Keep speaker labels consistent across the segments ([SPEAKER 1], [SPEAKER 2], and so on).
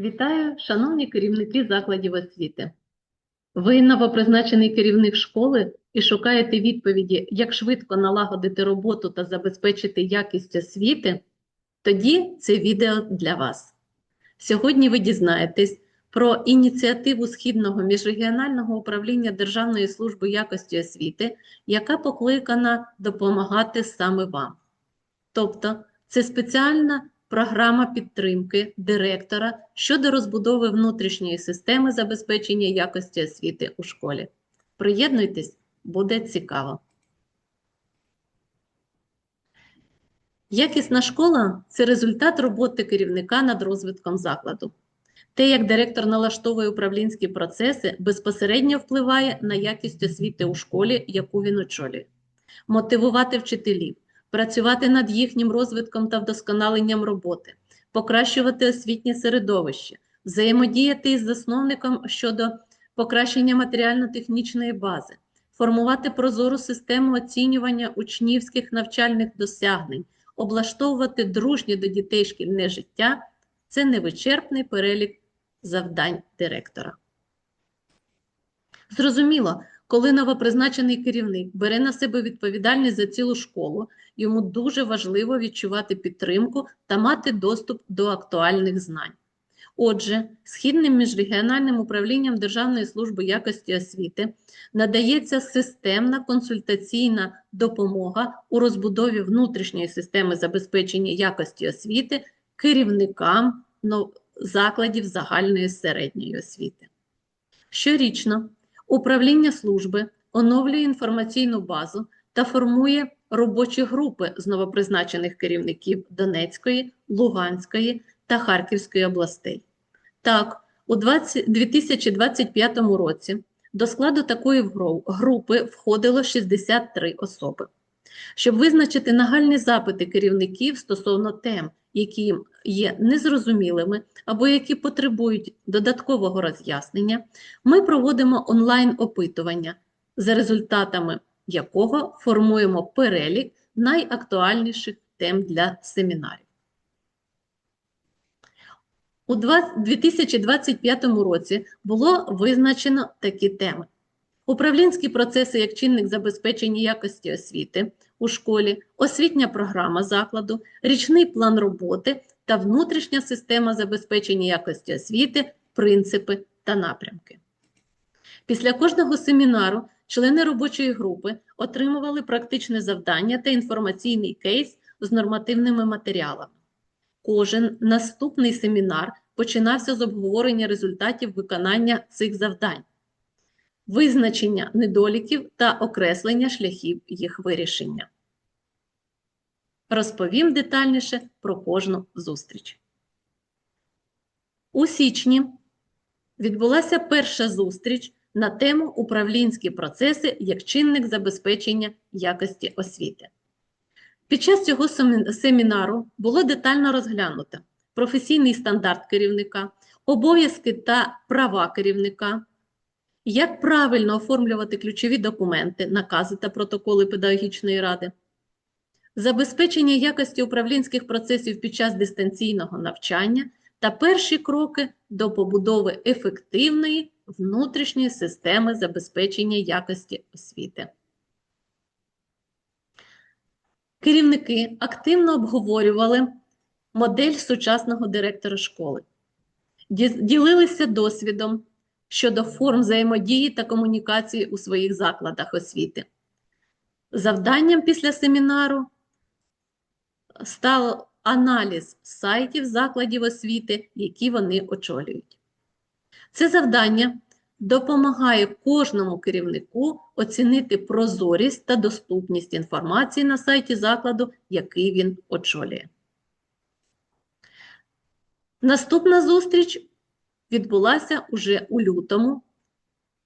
[SPEAKER 1] Вітаю, шановні керівники закладів освіти. Ви новопризначений керівник школи і шукаєте відповіді, як швидко налагодити роботу та забезпечити якість освіти? Тоді це відео для вас. Сьогодні ви дізнаєтесь про ініціативу Східного міжрегіонального управління Державної служби якості освіти, яка покликана допомагати саме вам. Тобто, це спеціальна програма підтримки директора щодо розбудови внутрішньої системи забезпечення якості освіти у школі. Приєднуйтесь, буде цікаво. Якісна школа це результат роботи керівника над розвитком закладу. Те, як директор налаштовує управлінські процеси, безпосередньо впливає на якість освіти у школі, яку він очолює. Мотивувати вчителів, працювати над їхнім розвитком та вдосконаленням роботи, покращувати освітнє середовище, взаємодіяти із засновником щодо покращення матеріально-технічної бази, формувати прозору систему оцінювання учнівських навчальних досягнень, облаштовувати дружнє до дітей шкільне життя це невичерпний перелік завдань директора. Зрозуміло, коли новопризначений керівник бере на себе відповідальність за цілу школу, йому дуже важливо відчувати підтримку та мати доступ до актуальних знань. Отже, Східним міжрегіональним управлінням Державної служби якості освіти надається системна консультаційна допомога у розбудові внутрішньої системи забезпечення якості освіти керівникам закладів загальної середньої освіти. Щорічно управління служби оновлює інформаційну базу та формує робочі групи з новопризначених керівників Донецької, Луганської та Харківської областей. Так, у 20, 2025 році до складу такої групи входило 63 особи. Щоб визначити нагальні запити керівників стосовно тем, які їм є незрозумілими або які потребують додаткового роз'яснення, ми проводимо онлайн-опитування, за результатами якого формуємо перелік найактуальніших тем для семінарів. У 2025 році було визначено такі теми: управлінські процеси як чинник забезпечення якості освіти у школі, освітня програма закладу, річний план роботи та внутрішня система забезпечення якості освіти, принципи та напрямки. Після кожного семінару члени робочої групи отримували практичне завдання та інформаційний кейс з нормативними матеріалами. Кожен наступний семінар починався з обговорення результатів виконання цих завдань, визначення недоліків та окреслення шляхів їх вирішення. Розповім детальніше про кожну зустріч. У січні відбулася перша зустріч на тему управлінські процеси як чинник забезпечення якості освіти. Під час цього семінару було детально розглянуто професійний стандарт керівника, обов'язки та права керівника, як правильно оформлювати ключові документи, накази та протоколи педагогічної ради, забезпечення якості управлінських процесів під час дистанційного навчання та перші кроки до побудови ефективної внутрішньої системи забезпечення якості освіти. Керівники активно обговорювали модель сучасного директора школи, ділилися досвідом щодо форм взаємодії та комунікації у своїх закладах освіти. Завданням після семінару став аналіз сайтів закладів освіти, які вони очолюють. Це завдання допомагає кожному керівнику оцінити прозорість та доступність інформації на сайті закладу, який він очолює. Наступна зустріч відбулася уже у лютому.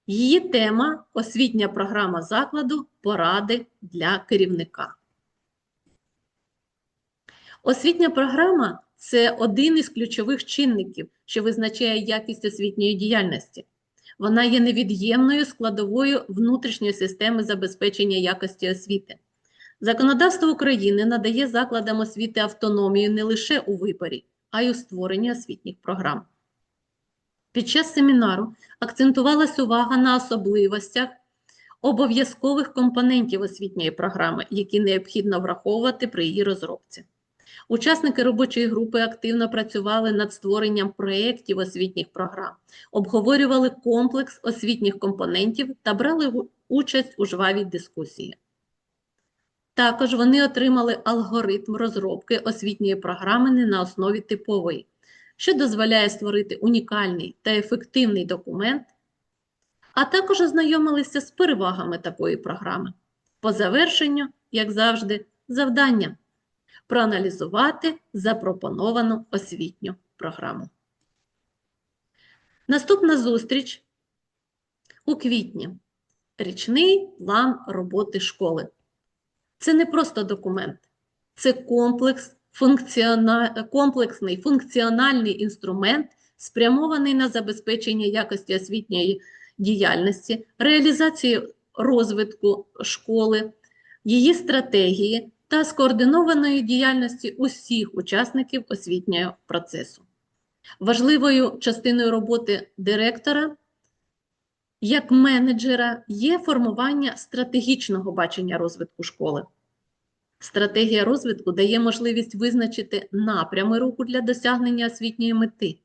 [SPEAKER 1] Її тема освітня програма закладу поради для керівника. Освітня програма це один із ключових чинників, що визначає якість освітньої діяльності. Вона є невід'ємною складовою внутрішньої системи забезпечення якості освіти. Законодавство України надає закладам освіти автономію не лише у виборі, а й у створенні освітніх програм. Під час семінару акцентувалась увага на особливостях обов'язкових компонентів освітньої програми, які необхідно враховувати при її розробці. Учасники робочої групи активно працювали над створенням проєктів освітніх програм, обговорювали комплекс освітніх компонентів та брали участь у жвавій дискусії. Також вони отримали алгоритм розробки освітньої програми на основі типової, що дозволяє створити унікальний та ефективний документ, а також ознайомилися з перевагами такої програми. По завершенню, як завжди, завдання проаналізувати запропоновану освітню програму. Наступна зустріч у квітні. Річний план роботи школи. Це не просто документ, це комплекс, функціона... комплексний функціональний інструмент, спрямований на забезпечення якості освітньої діяльності, реалізацію розвитку школи, її стратегії та скоординованої діяльності усіх учасників освітнього процесу. Важливою частиною роботи директора як менеджера є формування стратегічного бачення розвитку школи. Стратегія розвитку дає можливість визначити напрями руху для досягнення освітньої мети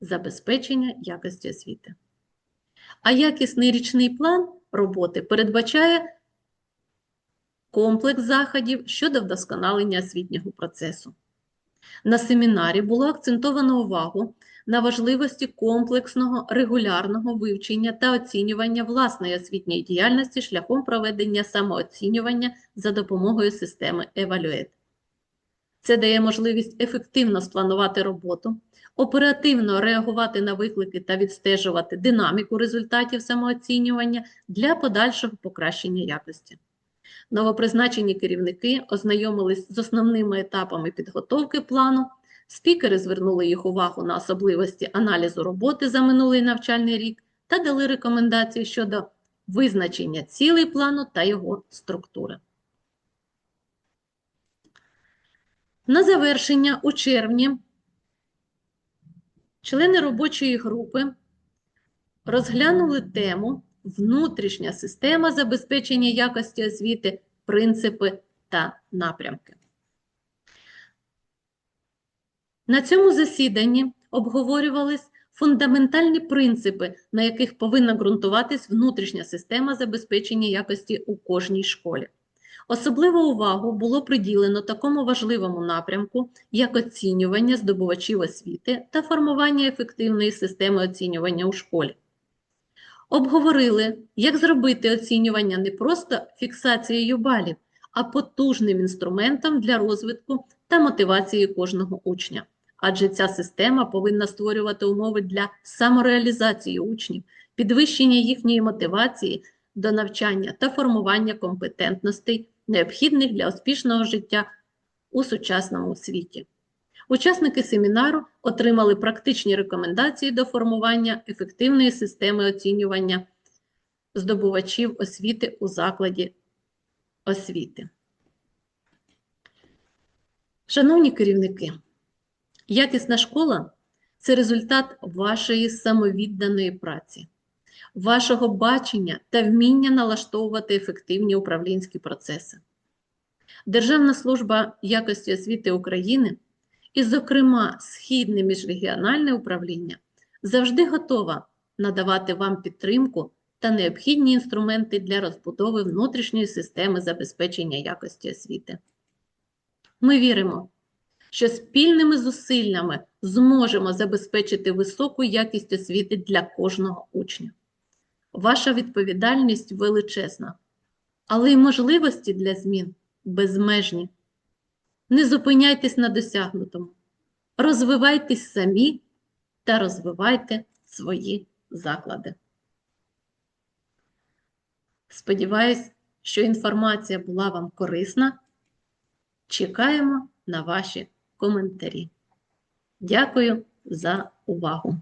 [SPEAKER 1] забезпечення якості освіти. А якісний річний план роботи передбачає комплекс заходів щодо вдосконалення освітнього процесу. На семінарі було акцентовано увагу на важливості комплексного регулярного вивчення та оцінювання власної освітньої діяльності шляхом проведення самооцінювання за допомогою системи Evaluate. Це дає можливість ефективно спланувати роботу, оперативно реагувати на виклики та відстежувати динаміку результатів самооцінювання для подальшого покращення якості. Новопризначені керівники ознайомились з основними етапами підготовки плану, спікери звернули їх увагу на особливості аналізу роботи за минулий навчальний рік та дали рекомендації щодо визначення цілей плану та його структури. На завершення у червні члени робочої групи розглянули тему внутрішня система забезпечення якості освіти, принципи та напрямки. На цьому засіданні обговорювались фундаментальні принципи, на яких повинна ґрунтуватись внутрішня система забезпечення якості у кожній школі. Особливу увагу було приділено такому важливому напрямку, як оцінювання здобувачів освіти та формування ефективної системи оцінювання у школі. Обговорили, як зробити оцінювання не просто фіксацією балів, а потужним інструментом для розвитку та мотивації кожного учня. Адже ця система повинна створювати умови для самореалізації учнів, підвищення їхньої мотивації до навчання та формування компетентностей, необхідних для успішного життя у сучасному світі. Учасники семінару отримали практичні рекомендації до формування ефективної системи оцінювання здобувачів освіти у закладі освіти. Шановні керівники, якісна школа це результат вашої самовідданої праці, вашого бачення та вміння налаштовувати ефективні управлінські процеси. Державна служба якості освіти України і, зокрема, Східне міжрегіональне управління завжди готова надавати вам підтримку та необхідні інструменти для розбудови внутрішньої системи забезпечення якості освіти. Ми віримо, що спільними зусиллями зможемо забезпечити високу якість освіти для кожного учня. Ваша відповідальність величезна, але й можливості для змін безмежні. Не зупиняйтесь на досягнутому, розвивайтесь самі та розвивайте свої заклади. Сподіваюсь, що інформація була вам корисна. Чекаємо на ваші коментарі. Дякую за увагу!